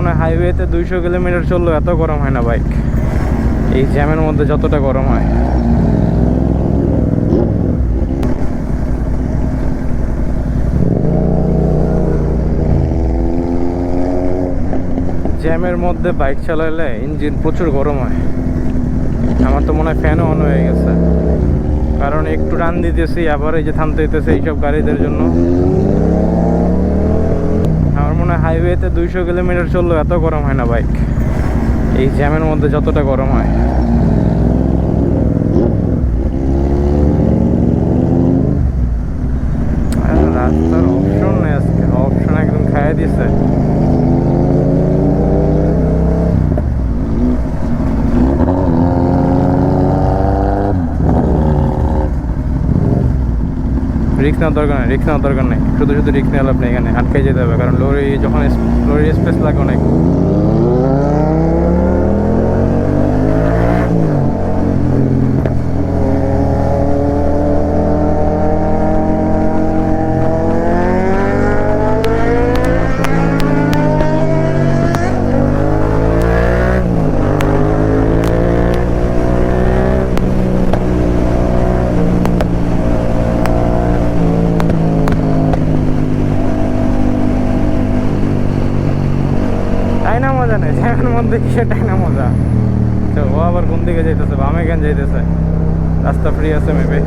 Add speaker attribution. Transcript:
Speaker 1: মনে হয় হাইওয়েতে দুইশো কিলোমিটার চললেও এত গরম হয় না বাইক এই জ্যামের মধ্যে যতটা গরম হয়। জ্যামের মধ্যে বাইক চালালে ইঞ্জিন প্রচুর গরম হয়। আমার তো মনে হয় ফ্যানও অন হয়ে গেছে। কারণ একটু রান দিতেছি, আবার এই যে থামতে দিতেছে এইসব গাড়িদের জন্য। হাইওয়েতে দুইশো কিলোমিটার চললেও এত গরম হয় না বাইক। এই জ্যামের মধ্যে যতটা গরম হয়। রাস্তার অপশন নেই আজকে। অপশন একদম খাইয়ে দিছে। রিক্স নেওয়ার দরকার নেই রিক্স নেওয়ার দরকার নেই। শুধু শুধু রিক্স নেওয়া লাভ নেই এখানে আটকে যেতে হবে। কারণ লরি যখন লরির স্পেস লাগে অনেক তাই না মজা নেই জায়গার মধ্যে কিসের তাই না মজা? তো ও আবার কোন দিকে যাইতেছে? বামে কেন যাইতেছে? রাস্তা ফ্রি আছে মেবি